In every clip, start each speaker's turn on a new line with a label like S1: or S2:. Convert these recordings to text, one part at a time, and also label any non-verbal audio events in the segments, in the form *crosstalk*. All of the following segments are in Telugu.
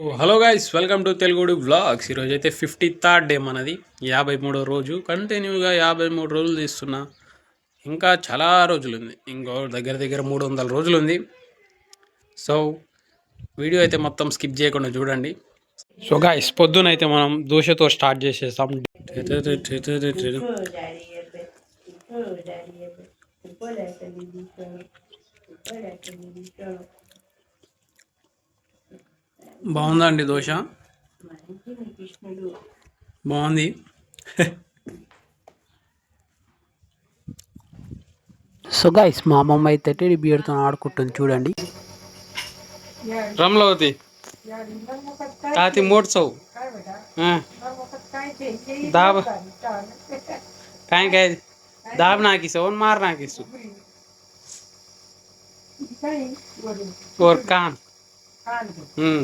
S1: Hello guys welcome to Telugudu vlogs ఈరోజు అయితే ఫిఫ్టీ థర్డ్ డే మనది యాభై మూడో రోజు. కంటిన్యూగా యాభై మూడు రోజులు తీస్తున్నా. ఇంకా చాలా రోజులు ఉంది ఇంకో దగ్గర దగ్గర మూడు వందల రోజులు ఉంది సో వీడియో అయితే మొత్తం స్కిప్ చేయకుండా చూడండి. సో గాయస్ పొద్దున అయితే మనం దోశతో స్టార్ట్ చేసేస్తాం. బాగుందా అండి దోశ బాగుంది సో గైస్ మా అమ్మమ్మ అయితే టెడీ బియర్తో ఆడుకుంటుంది చూడండి రమలవతి తాతి మోడ్సవు दाब काय काय दाब नाकीस और मार नाकीस और कान हम्म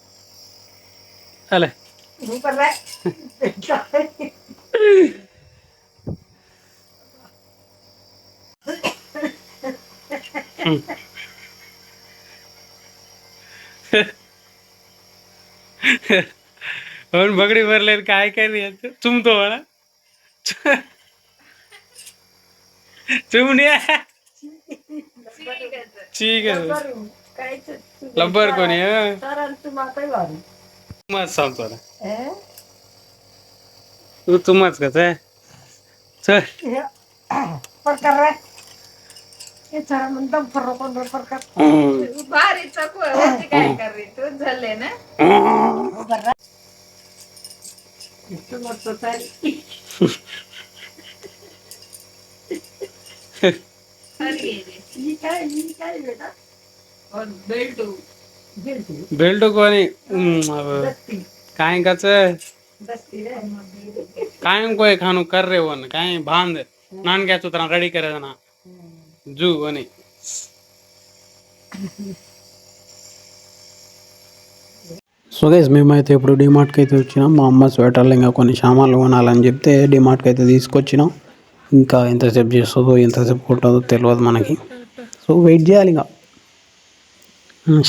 S1: അല്ലേ म्हणून बगडी भरले काय काय तो चुमतो मला चुमण्या ठीक आहे लब्बर कोणी तुम्हाच सांगतो तू तुम्हाच का ते चल. प्रकार रे.
S2: विचारा म्हणतो फरक भारी चक काय कर रे तू? झाले ना? अरे *laughs* काय बेटा? हो, और बेल्ट
S1: বেল্ট কোয়ানি কাই কাছে కాయం કોઈ ખાનું કર રે વન કાય બાંધ નાન કે రెడీ રેડી કરે ના જુ సో గైస్ మేమైతే ఇప్పుడు డిమార్ట్కి అయితే వచ్చినాం. మా అమ్మ స్వెటర్లు ఇంకా కొన్ని సామాన్లు కొనాలని చెప్తే డిమార్ట్కి అయితే తీసుకొచ్చినాం. ఇంకా ఎంతసేపు చేస్తుందో ఎంతసేపు కొట్టదో తెలియదు మనకి. సో వెయిట్ చేయాలి ఇంకా.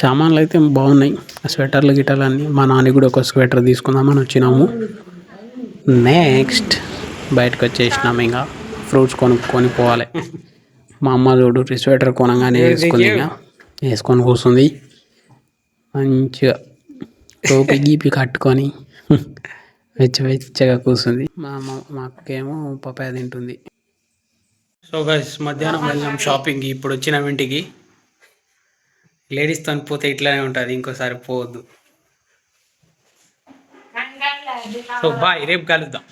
S1: సామాన్లు అయితే బాగున్నాయి. ఆ స్వెటర్లు గిటర్లు అన్నీ మా నాన్నకి కూడా ఒక స్వెటర్ తీసుకుందామని వచ్చినాము. నెక్స్ట్ బయటకు వచ్చేసినాము ఇంకా ఫ్రూట్స్ కొనుక్కొని పోవాలి. మా అమ్మ చూడు స్వెటర్ కొనగానే వేసుకుంది ఇంకా వేసుకొని కూర్చుంది. మంచిగా టోపీ గీపి కట్టుకొని వెచ్చ వెచ్చగా కూర్చుంది. మా అమ్మ మా అక్కకేమో పపాయ తింటుంది. సో గైస్ మధ్యాహ్నం వెళ్ళాం షాపింగ్కి ఇప్పుడు వచ్చినాం ఇంటికి. లేడీస్తో పోతే ఇట్లానే ఉంటుంది ఇంకోసారి పోవద్దు. సో బాయ్ రేపు కలుద్దాం.